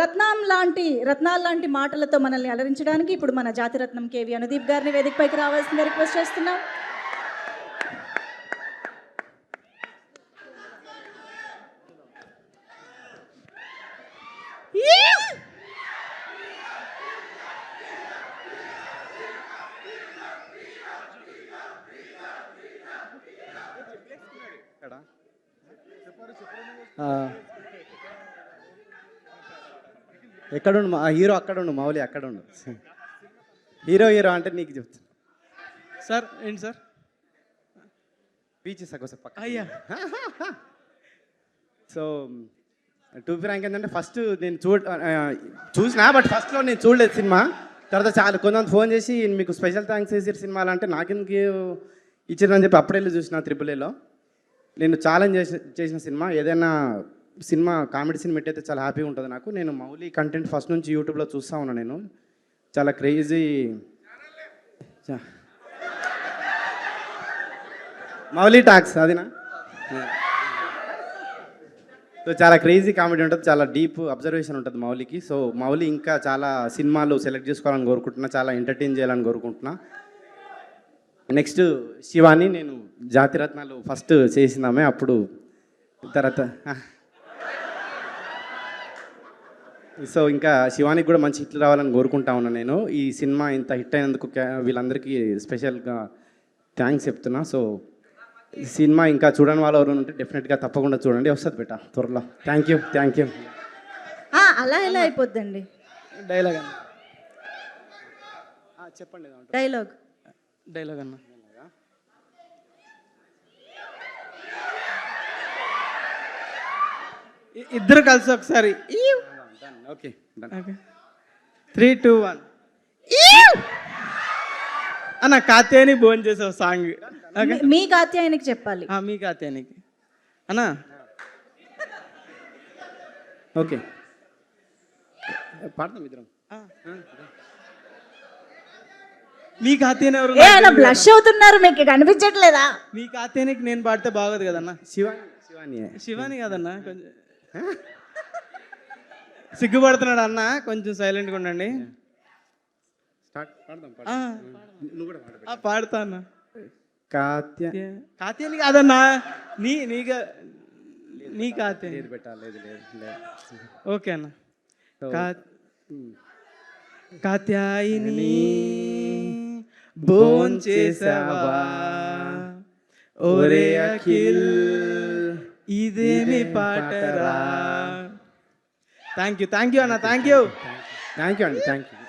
రత్నం లాంటి రత్నాలు లాంటి మాటలతో మనల్ని అలరించడానికి ఇప్పుడు మన జాతిరత్నం కేవి అనుదీప్ గారిని వేదికపైకి రావాల్సిందిగా రిక్వెస్ట్ చేస్తున్నాం. ఎక్కడుండు మా హీరో అక్కడ ఉండు మౌలి అక్కడ ఉండు హీరో హీరో అంటే నీకు చెప్తా సార్ ఏంటి సార్? పీచి సగోసే పక్క అయ్యా. సో టూ ఫ్రాంక్ ఏంటంటే ఫస్ట్ నేను చూడ చూసినా బట్ ఫస్ట్లో నేను చూడలేదు సినిమా. తర్వాత చాలా కొంతమంది ఫోన్ చేసి మీకు స్పెషల్ థ్యాంక్స్ చేసారు సినిమాలు అంటే నాకెందుకు ఇచ్చారని చెప్పి అప్పుడే చూసిన త్రిపుల్ ఏలో నేను ఛాలెంజ్ చేసి చేసిన సినిమా ఏదైనా సినిమా కామెడీ సినిమా అయితే చాలా హ్యాపీగా ఉంటుంది నాకు. నేను మౌలి కంటెంట్ ఫస్ట్ నుంచి యూట్యూబ్లో చూస్తూ ఉన్నాను నేను. చాలా క్రేజీ మౌలి టాక్స్ అదినా? సో చాలా క్రేజీ కామెడీ ఉంటుంది చాలా డీప్ అబ్జర్వేషన్ ఉంటుంది మౌలికి. సో మౌలి ఇంకా చాలా సినిమాలు సెలెక్ట్ చేసుకోవాలని కోరుకుంటున్నా చాలా ఎంటర్టైన్ చేయాలని కోరుకుంటున్నా. నెక్స్ట్ శివాని నేను జాతిరత్నాలు ఫస్ట్ చేసిందామే అప్పుడు తర్వాత సో ఇంకా శివానికి కూడా మంచి హిట్లు రావాలని కోరుకుంటా ఉన్నాను నేను. ఈ సినిమా ఇంత హిట్ అయినందుకు వీళ్ళందరికీ స్పెషల్గా థ్యాంక్స్ చెప్తున్నా. సో ఈ సినిమా ఇంకా చూడని వాళ్ళు ఎవరు ఉంటే డెఫినెట్గా తప్పకుండా చూడండి. వస్తుంది బేట త్వరలో. Thank you thank you. ఆ, అలా ఎలా అయిపోద్దండి? డైలాగ్ అన్న. చెప్పండి. డైలాగ్. డైలాగ్ అన్న. ఇద్దరు కలిసి ఒకసారి. Okay okay three two one అన్న కాత్యాని భోజనం చేసావు సాంగ్ మీ- కాత్యాయనికి చెప్పాలి. ఆ, మీ కాత్యానికి అన్న. ఓకే పాడతాం ఇద్దరం. మీ ఎవరు ఆయన బ్లష్ అవుతున్నారు మీకు కనిపించట్లేదా? మీ కాత్యానికి నేను పాడితే బాగోదు కదన్న. శివాని. శివాని. శివాని కాదన్న కొంచెం. సిగ్గుపడుతున్నాడు అన్న కొంచెం సైలెంట్గా ఉండండి. స్టార్ట్ పాడదాం పాడు. ఆ, నువ్వు కూడా పాడు ఆ, పాడుతా అన్న. కాత్య. కాత్యాని కాదన్నా నీ నీక నీ కాత్యాని. లేదు పెట్టా లేదు లేదు లేదు. ఓకే అన్న. కాత్యాయిని భోన్ చేసావా? ఓరే అఖిల్ ఇదేమి పాటరా? థ్యాంక్ యూ థ్యాంక్ యూ అన్న థ్యాంక్ యూ థ్యాంక్ యూ అండి థ్యాంక్ యూ